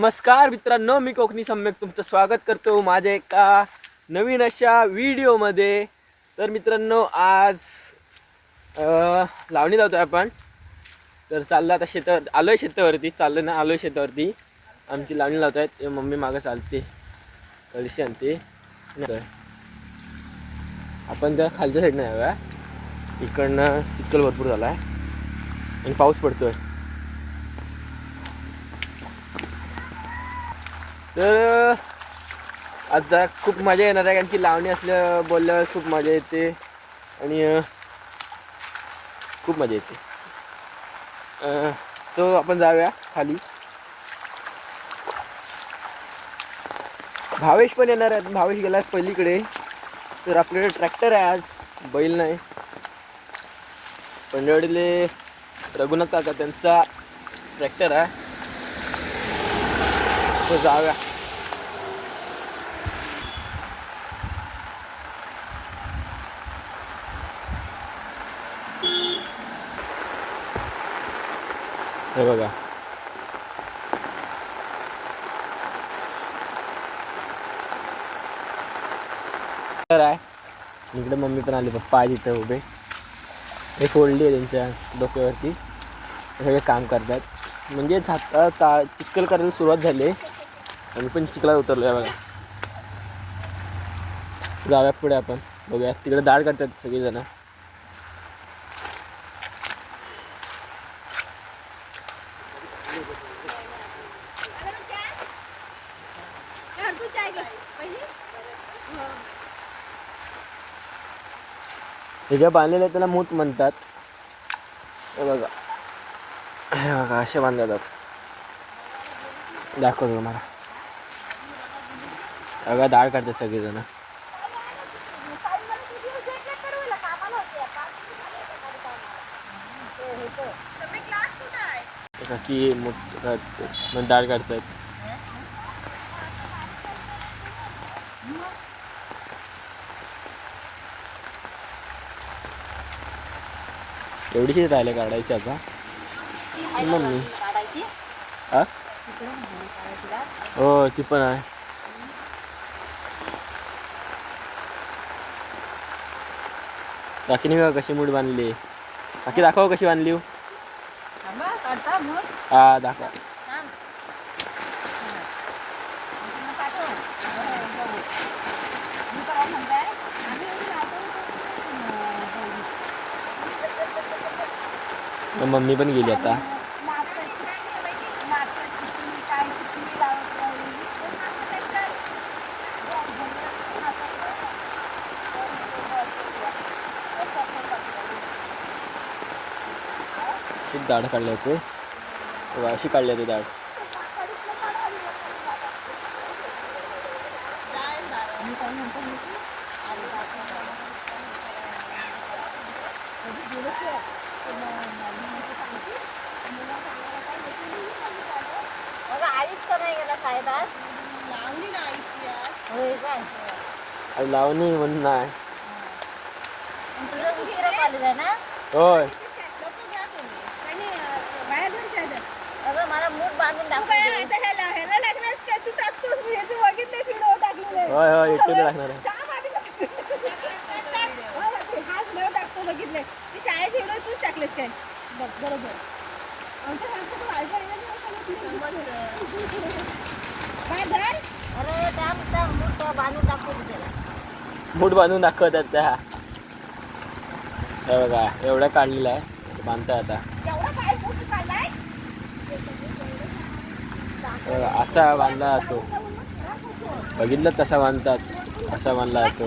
नमस्कार मित्रांनो मी कोकणी सम्यक तुमचं स्वागत करतो माझ्या एका नवीन अशा व्हिडिओमध्ये. तर मित्रांनो आज लावणी लावणी लावतोय आपण. तर चाललं आता शेतावर आलो आहे शेतावरती चाललं ना आलो आहे शेतावरती. आमची लावणी लावत आहेत मम्मी मागं चालते. कळशी आणते. आपण त्या खालच्या साईडनं याव्या. इकडनं चिखल भरपूर झाला आहे आणि पाऊस पडतोय. तर आज जरा खूप मजा येणार आहे कारण की लावणी असल्या बोलल्यावर खूप मजा येते आणि खूप मजा येते. सो आपण जाऊया खाली. भावेश पण येणार आहे भावेश गेला पहिलीकडे तर आपल्याकडे ट्रॅक्टर आहे आज. बैल नाही. पंढरवडीले रघुनाथ काका त्यांचा ट्रॅक्टर आहे. तो जाऊया. हे बघा. तर आहे. इकडे मम्मी पण आली पप्पा आहे तिथं उभे. हे फोडली आहे त्यांच्या डोक्यावरती. सगळे काम करतात म्हणजे आता ता चिखल करायला सुरुवात झाली आहे. आम्ही पण चिखलात उतरलो आहे बघा. जाऊया पुढे आपण. बघूया. तिकडे दाढ करतात सगळेजण हे ज्या बांधलेल्या आहेत त्याला मूठ म्हणतात. बघा. हे बघा असे बांधले जातात दाखवतो तुम्हाला बघा दाळ काढतात सगळेजण. की मग दाळ काढतात. एवढीशी राहिले काढायची आता. मम्मी. हा हो ती पण आहे. काकीने बघा कशी मूठ बांधली. काकी दाखव कशी बांधली हो. हा दाखवा. मम्मी पण गेली आता. खूप दाढ काढले होते. बघा, हो, अशी काढली होती दाढ. आज. लावणी म्हणून नाही. होय. होय होय एकटे लागणार आहे. टाकलेस काय? बघ बरोबर. आमच्या घरचं तू वायफाय काय धर अरे त्या त्या मूठ बांधून दाखव त्याला. मूठ बांधून दाखवतात त्या. हे बघा एवढा काढलेला आहे. बांधताय आता. एवढा काय मोठं काढलाय? हे बघा असा बांधला जातो. बघितलं कसा बांधतात असा बांधला जातो.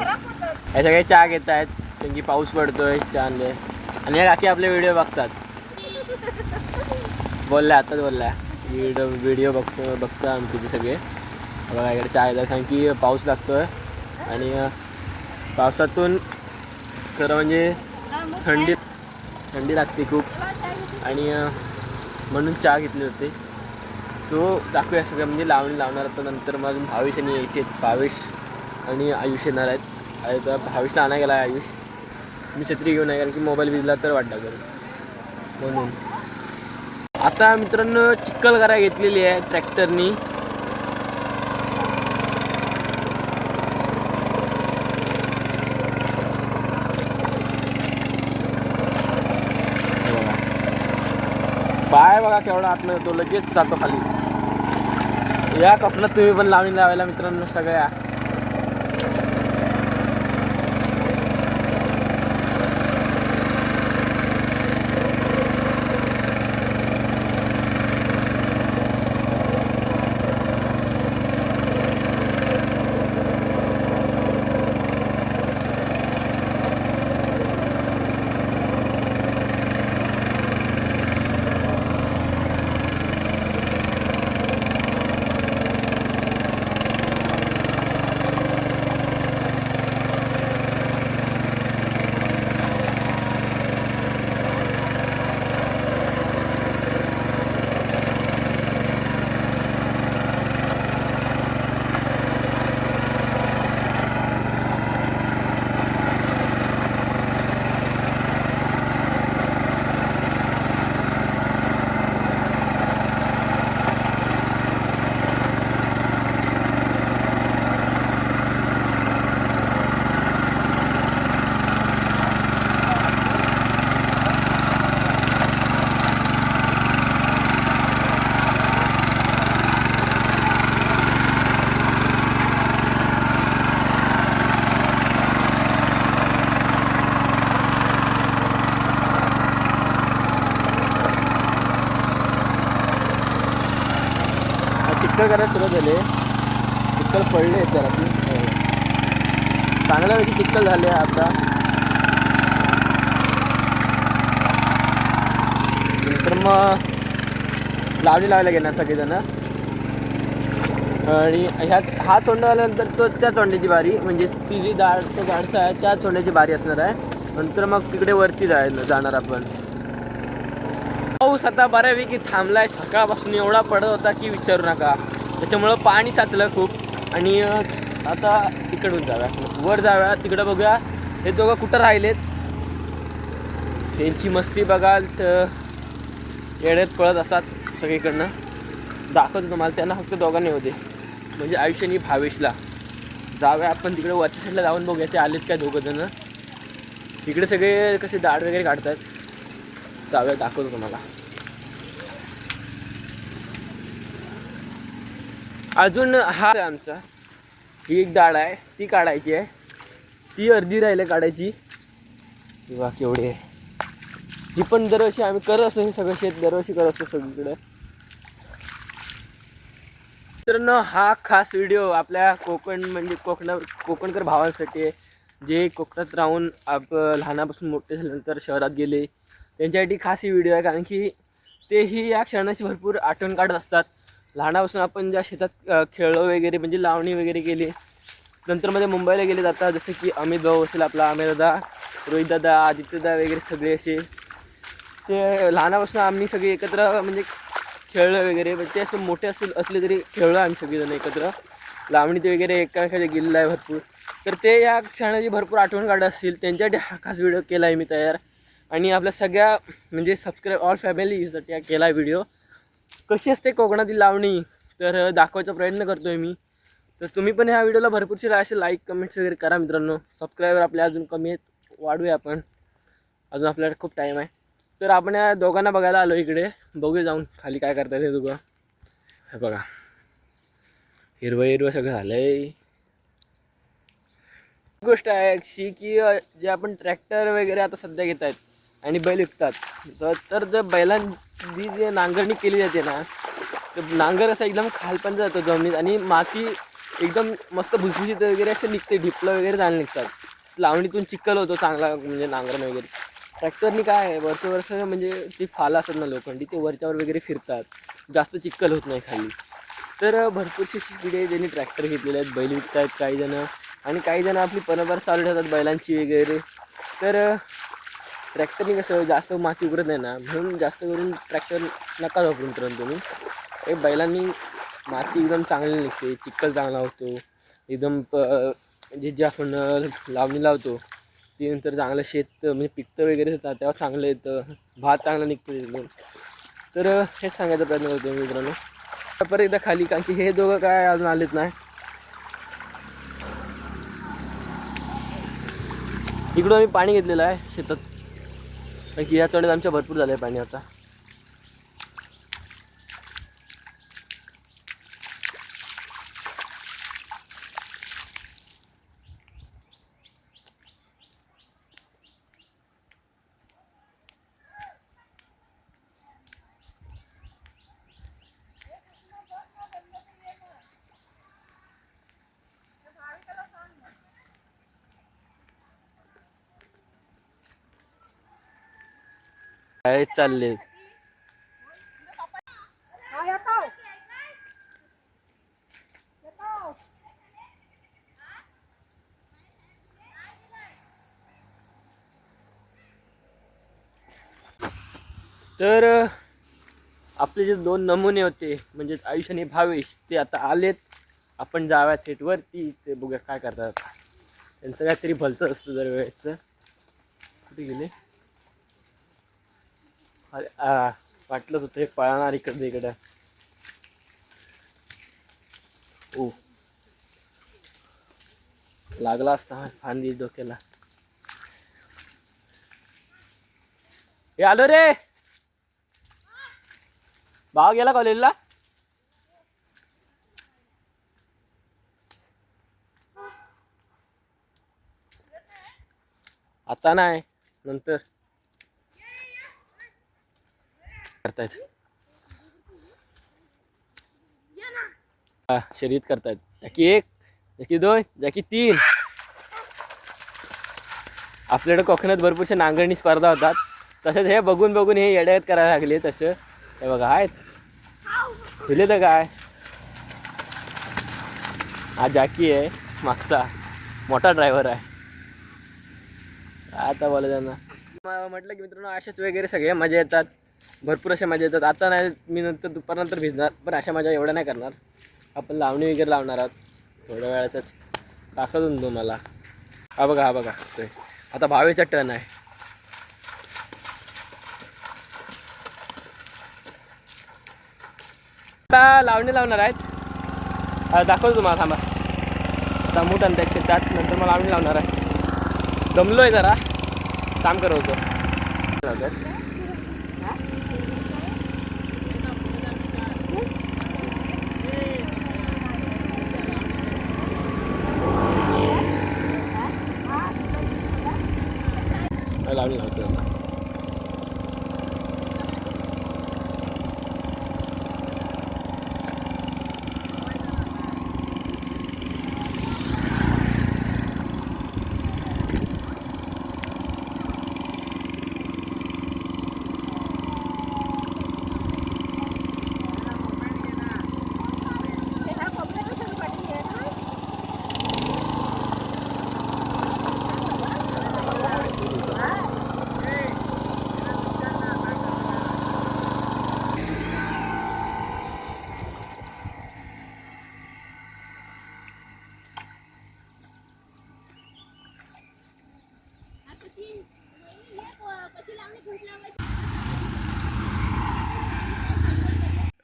हे सगळे चहा घेत आहेत. कारण की पाऊस पडतोय चहा आणले आणि या काकी आपले व्हिडिओ बघतात. बोलल्या आताच बोलल्या. व्हिडिओ व्हिडिओ बघतो बघतो आमचे ते सगळे. बघा इकडे चहा कारण की पाऊस लागतोय. आणि पावसातून खरं म्हणजे थंडी थंडी लागते खूप. आणि म्हणून चहा घेतली होती. सो दाखवूया सगळं. म्हणजे लावणी लावणार आता नंतर. मग अजून भावेश आणि यायचे आहेत. भावेश आणि आयुष येणार आहेत. आता तर भावेशला आणा गेला आहे आयुष. मी छत्री घेऊन आहे कारण की मोबाईल विजला तर वाटला करू म्हणून. आता मित्रांनो चिक्कल करा घेतलेली आहे ट्रॅक्टरनी पाय बघा केवढा आतमध्ये तो लगेच जातो खाली. या कपनात तुम्ही पण लावणी लावायला मित्रांनो सगळ्या. चिखल करायला सुरुवात झाले. चिक्कल पडले आहेत जराशी. चांगल्यापैकी चिक्कल झाले आता. नंतर मग लावणी लावायला घेणार सगळेजण. आणि ह्या हा चोंडा आल्यानंतर तो त्या चोंड्याची बारी म्हणजे ती जी दाड तो गाडसा आहे त्या चोंड्याची बारी असणार आहे. नंतर मग तिकडे वरती जाय जाणार आपण. पाऊस आता बऱ्यापैकी थांबलाय. सकाळपासून एवढा पडत होता की विचारू नका. त्याच्यामुळं पाणी साचलं खूप. आणि आता तिकडून जाव्या वर जाव्या तिकडं बघूया. हे दोघं कुठं राहिलेत? त्यांची मस्ती बघाल तर येड्यात पळत असतात सगळीकडनं. दाखवतो तुम्हाला त्यांना फक्त दोघांनी होते. म्हणजे आयुष्यानी भावेशला. जाव्या आपण तिकडे वरच्या साईडला जाऊन बघूया ते आलेत काय दोघं जण. तिकडे सगळे कसे दाढ वगैरे काढतात. जाऊया दाखवतो तुम्हाला. अजून हा आहे आमचा. ही एक डाळ आहे ती काढायची आहे. ती अर्धी राहिले काढायची. किंवा केवढी आहे. ही पण दरवर्षी आम्ही करत असतो हे सगळं शेत दरवर्षी करत असतो सगळीकडे. मित्रांनो हा खास व्हिडिओ आपल्या कोकण म्हणजे कोकणा कोकणकर भावांसाठी आहे. जे कोकणात राहून आप लहानापासून मोठे झाल्यानंतर शहरात गेले त्यांच्यासाठी खास ही व्हिडिओ आहे कारण की तेही या क्षणाची भरपूर आठवण काढत असतात. लहानापासून आपण ज्या शेतात खेळलो वगैरे म्हणजे लावणी वगैरे केली नंतर मध्ये मुंबईला गेले जातात जसं की अमित भाऊ असेल आपला आमिर दादा रोहित दादा आदित्यदा वगैरे सगळे असे. ते लहानापासून आम्ही सगळे एकत्र म्हणजे खेळलं वगैरे पण ते असं मोठे असेल असले तरी खेळलो आम्ही सगळेजण एकत्र. लावणीत वगैरे एकामेकाच्या गेलेलं आहे भरपूर. तर ते या क्षणाची भरपूर आठवण काढत असतील. त्यांच्यासाठी हा खास व्हिडिओ केला आहे मी तयार. आणि आपल्या सगळ्या म्हणजे सबस्क्राईब ऑल फॅमिलीसाठी हा केला आहे व्हिडिओ कशी असते कोकणातील लावणी? तर दाखवायचा प्रयत्न करतो आहे मी. तर तुम्ही पण ह्या व्हिडिओला भरपूरशी असे लाईक कमेंट्स वगैरे करा मित्रांनो. सबस्क्रायबर आपले अजून कमी आहेत. वाढूया आपण. अजून आपल्याला खूप टाईम आहे. तर आपण या दोघांना बघायला आलो इकडे. बघूया जाऊन खाली काय करतात हे दोघं. हे बघा. हिरवं हिरवं सगळं झालं आहे गोष्ट आहे अशी की जे आपण ट्रॅक्टर वगैरे आता सध्या घेत आहेत आणि बैल विकतात. तर तर जर बैलांची जे नांगरणी केली जाते ना तर नांगर असं एकदम खालपर्यंत जातो जमिनीत आणि माती एकदम मस्त भुसभुशीत वगैरे असे निघते ढिपलं वगैरे चांगलं निघतात. लावणीतून चिखल होतो चांगला म्हणजे नांगरण वगैरे. ट्रॅक्टरनी काय आहे वरचं वर्ष म्हणजे ती फाल असतात ना लोखंडी ते वरच्यावर वगैरे फिरतात. जास्त चिखल होत नाही खाली. तर भरपूरशी पिढी आहे ज्यांनी ट्रॅक्टर घेतलेले आहेत बैल विकत आहेत काही आणि काहीजणं आपली परंपरा चालू ठेवतात बैलांची वगैरे. तर ट्रॅक्टरनी कसं जास्त माती उघडत नाही ना म्हणून जास्त करून ट्रॅक्टर नका वापरून मित्रांनो तुम्ही. हे बैलांनी माती एकदम चांगली निघते चिखल चांगला होतो एकदम प- जे म्हणजे जे आपण लावणी लावतो ते नंतर चांगलं शेत म्हणजे पिकतं वगैरे येतात तेव्हा चांगलं येतं भात चांगला निघतो एकदम तर हेच सांगायचा प्रयत्न करतो मी मित्रांनो. परत एकदा खाली कारण की हे दोघं काय अजून आलेत नाही. इकडून आम्ही पाणी घेतलेलं आहे शेतात. कारण की या चढ्यात आमच्या भरपूर झालं आहे पाणी आता. काय चालले. तर आपले जे दोन नमुने होते म्हणजेच आयुष आणि भावेश ते आता आलेत. आपण जाव्या थेटवरती. ते बघूया काय करतात त्यांचं काहीतरी भलतं असतं दरवेळेचं कुठे गेले? अरे आ, वाटलंच होतं हे पळणार इकडं इकडं. ओ लागला असता फांदी डोक्याला. हे आलो रे. भाव गेला कॉलेजला? आता नाही नंतर. करतायत. हा, शर्यत करतायत. जाकी एक जाकी दोन जाकी तीन. आपल्याकडे कोकणात भरपूरशा नांगरणी स्पर्धा होतात. तसेच हे बघून बघून हे येड्यात करायला लागले तसं. हे बघा आहेत. दिले तर काय? हा जाकी आहे. मागचा मोठा ड्रायव्हर आहे. आता बोला त्यांना. म्हटलं की मित्रांनो अशाच वगैरे सगळ्या मजा येतात. भरपूर अशा मजा येतात. आता नाही मी नंतर दुपारनंतर भिजणार पण अशा मजा एवढ्या नाही करणार. आपण लावणी वगैरे लावणार आहोत. थोड्या वेळातच दाखवून तुम्हाला हा बघा हा बघा. ते. आता भावेचा टर्न आहे. आता लावणी लावणार आहेत. दाखवतो तुम्हाला थांबा. आता मूठ आणता एकशे नंतर मला लावणी लावणार आहे. दमलो आहे जरा. काम करवतो लावणी लावतो आता.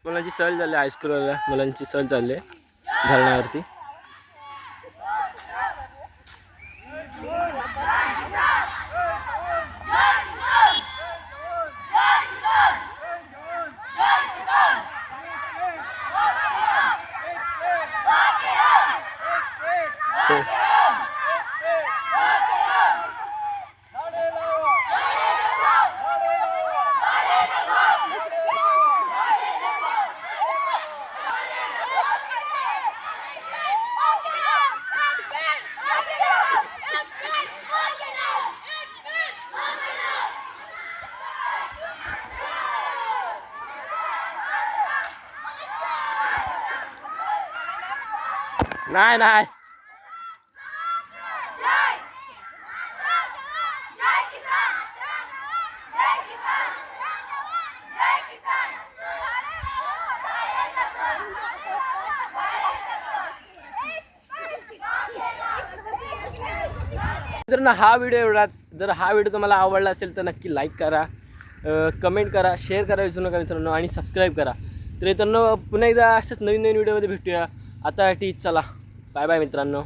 मुलांची सहल झाली हायस्कूलला मुलांची सहल चालली आहे धरणावरती. नाही नाही. मित्रांनो हा व्हिडिओ एवढाच. जर हा व्हिडिओ तुम्हाला आवडला असेल तर नक्की लाईक करा. कमेंट करा शेअर करा विसरू नका मित्रांनो आणि सबस्क्राईब करा. तर मित्रांनो पुन्हा एकदा अशाच नवीन नवीन व्हिडिओमध्ये भेटूया. आता टी चला. बाय बाय मित्रांनो.